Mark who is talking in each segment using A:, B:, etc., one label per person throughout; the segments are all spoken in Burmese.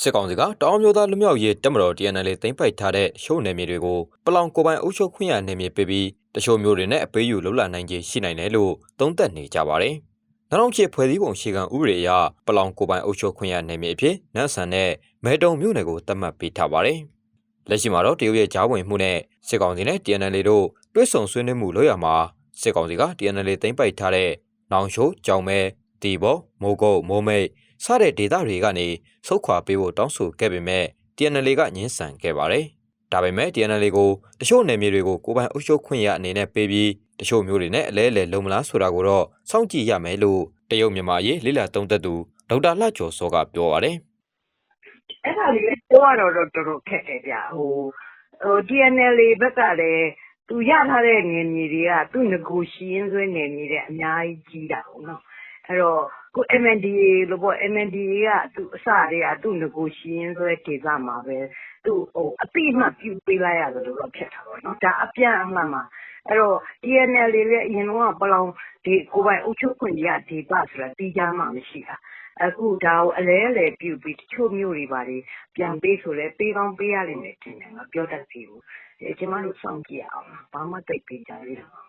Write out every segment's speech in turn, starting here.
A: စစ်ကောင်စီကတောင်မျိုးသားလူမျိုးရေးတက်မတော် TNL သိမ်းပိုက်ထားတဲ့ရှုံးနယ်မြေတွေကိုပလောင်ကိုယ်ပိုင်အုပ်ချုပ်ခွင့်ရနယ်မြေပေးပြီးတချို့မျိုးတွေနဲ့အပေးယူလှုပ်လာနိုင်ခြင်းရှိနိုင်တယ်လို့သုံးသပ်နေကြပါတယ်။နောက်တော့ချစ်ဖွဲ့စည်းပုံရှိကံဥပဒေအရပလောင်ကိုယ်ပိုင်အုပ်ချုပ်ခွင့်ရနယ်မြေအဖြစ်နတ်ဆန်နဲ့မဲတုံမြို့နယ်ကိုသတ်မှတ်ပေးထားပါတယ်။လက်ရှိမှာတော့တရုတ်ရဲ့ဂျားဝင်မှုနဲ့စစ်ကောင်စီနဲ့ TNL တို့တွဲဆုံဆွေးနွေးမှုလုပ်ရမှာစစ်ကောင်စီက TNL သိမ်းပိုက်ထားတဲ့နောင်ရှိုးကြောင်မဲတီဘောမိုးကုတ်မိုးမိတ် စတဲ့ဒေသတွေကနေစုတ်ခွာပေးဖို့တောင်းဆိုခဲ့ပေမဲ့ TNL ကညှင်းဆန်ခဲ့ပါတယ်။ဒါပေမဲ့ TNL ကိုတချို့နယ်မြေတွေကိုကိုယ်ပိုင်အုပ်ချုပ်ခွင့်ရအနေနဲ့ပေးပြီးတချို့မျိုးတွေနဲ့အလဲအလဲလုံမလားဆိုတာကိုတော့စောင့်ကြည့်ရမယ်လို့တရုတ်မြန်မာရေးလိလာသုံးသက်သူဒေါက်တာလှကျော်စောကပြောပါတယ်
B: အဲ့ဒါလေးပြောရတော့တော့တော်တော်ခက်တယ်ဗျဟိုဟို DNL ဘက်ကလည်းသူရထားတဲ့နေမြေတွေကသူ့ငကိုရှိရင်းဆွဲနေမြေတဲ့အများကြီးကြီးတာပေါ့နော် အဲ့တော့ကို MNDA လို့ပေါ့ MNDA ကသူအစတည်းကသူ့ငကိုရှိရင်းဆွဲဒေသမှာပဲသူဟိုအပိမှပြုတ်ပေးလိုက်ရတယ်လို့တော့ဖြစ်တာပေါ့နော်ဒါအပြန်အမှန်မှာအဲ့တော့ DNL လေးလည်းအရင်တော့ပလောင်ဒီကိုယ်ပိုင်အုပ်ချုပ်ခွင့်ရဒေသဆိုတာတီးကြမှာမရှိတာအခုဒါကိုအလဲအလဲပြုတ်ပြီးတချို့မျိုးတွေပါလေပြန်ပေးဆိုလဲပေးကောင်းပေးရလိမ့်မယ်ထင်တယ်ငါပြောတတ်ပြီဘူးအဲကျမတို့စောင့်ကြည့်အောင်ဘာမှတိတ်ပေးကြရအောင်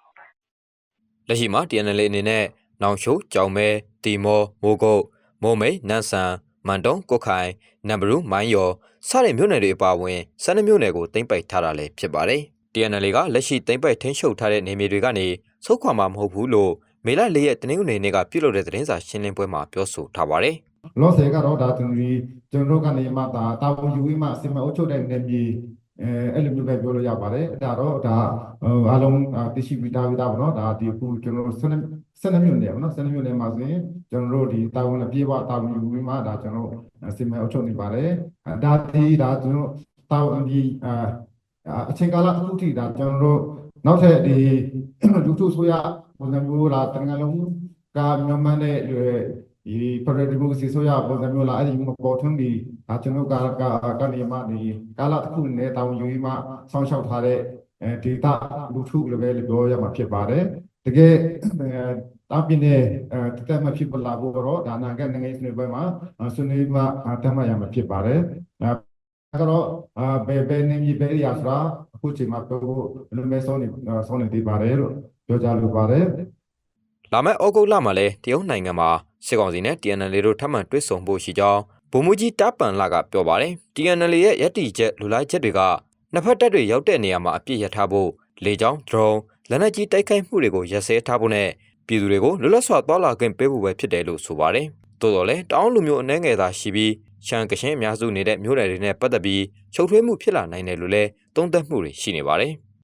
B: ။
A: လက်ရှိမှာ TNL အနေနဲ့ နောင်ရှိုးကြောင်မဲတီမောမိုးကုတ်မိုးမိတ်နန်းဆန်မန်တုံကုတ်ခိုင်နံဘရူမိုင်းယောစတဲ့မြို့နယ်တွေအပါအဝင်12မြို့နယ်ကိုသိမ်းပိုက်ထားတာလည်းဖြစ်ပါတယ်။ TNL ကလက်ရှိသိမ်းပိုက်ထင်းရှုပ်ထားတဲ့နေမြေတွေကနေဆုတ်ခွာမှာမဟုတ်ဘူးလို့မေလ၄ရက်တနင်္ဂနွေနေ့ကပြုလုပ်တဲ့သတင်းစာရှင်းလင်းပွဲမှာပြောဆိုထားပါတယ်။
C: လောဆယ်ကတော့ဒါကျွန်တော်ဒီကျွန်တော်တို့ကနေမှဒါတာဝန်ယူပြီးမှစီမံအုပ်ချုပ်တဲ့နေမြေ အဲအဲ့လိုမျိုးပဲပြောလို့ရပါတယ်ဒါတော့ဒါဟိုအားလုံးသိရှိပြီးသားပြီးသားပေါ့နော်ဒါဒီအခုကျွန်တော်တို့12 12မြို့နယ်ပေါ့နော်12မြို့နယ်မှာဆိုရင်ကျွန်တော်တို့ဒီတာဝန်အပြည့်အဝတာဝန်ယူပြီးမှဒါကျွန်တော်တို့စီမံအုပ်ချုပ်နေပါတယ်ဒါဒီဒါကျွန်တော်တာဝန်ဒီအာအချိန်ကာလတစ်ခုထိဒါကျွန်တော်တို့နောက်ထပ်ဒီလူထုဆိုရပုံစံမျိုးလားတန်ငါလုံးကမြန်မာနဲ့ ဒီဖရယ်ဒီမိုကရေစီဆိုရပုံစံမျိုးလားအဲ့ဒီမပေါ်ထွန်းဒီဒါကျွန်တော်ကကကနေမှဒီကာလတစ်ခုနဲ့တာဝန်ယူပြီးမှဆောင်းလျှောက်ထားတဲ့အဲဒေတာလူထုလိုပဲပြောရမှာဖြစ်ပါတယ်တကယ်တာပြင်းတဲ့အဲတက်မှဖြစ်ပလာဖို့တော့ဒါနာကနိုင်ငံရေးဆွေးနွေးပွဲမှာဆွေးနွေးမှတတ်မှတ်ရမှာဖြစ်ပါတယ်အဲကတော့ဘယ်ဘယ်နေမြေဘယ်နေရာဆိုတာအခုချိန်မှာပြောဖို့လူမဲဆောင်းနေဆောင်းနေသေးပါတယ်လို့ပြောကြလိုပါတယ်
A: လာမယ့်ဩဂုတ်လမှာလည်းတရုတ်နိုင်ငံမှာ စစ်ကောင်စီနဲ့ TNL တို့ထပ်မံတွဲဆုံဖို့ရှိကြောင်းဗိုလ်မှူးကြီးတပ်ပန်လာကပြောပါတယ်။ TNL ရဲ့ရည်တည်ချက်လူလိုက်ချက်တွေကနှစ်ဖက်တပ်တွေရောက်တဲ့နေရာမှာအပြစ်ရထားဖို့လေကြောင်း drone လက်နက်ကြီးတိုက်ခိုက်မှုတွေကိုရပ်စဲထားဖို့နဲ့ပြည်သူတွေကိုလွတ်လပ်စွာသွားလာခွင့်ပေးဖို့ပဲဖြစ်တယ်လို့ဆိုပါတယ်။သို့တော်လည်းတောင်းလူမျိုးအနှဲငယ်သာရှိပြီးရှမ်းကရှင်းအများစုနေတဲ့မြို့နယ်တွေနဲ့ပတ်သက်ပြီးချုပ်ထွေးမှုဖြစ်လာနိုင်တယ်လို့လည်းသုံးသပ်မှုတွေရှိနေပါတယ်။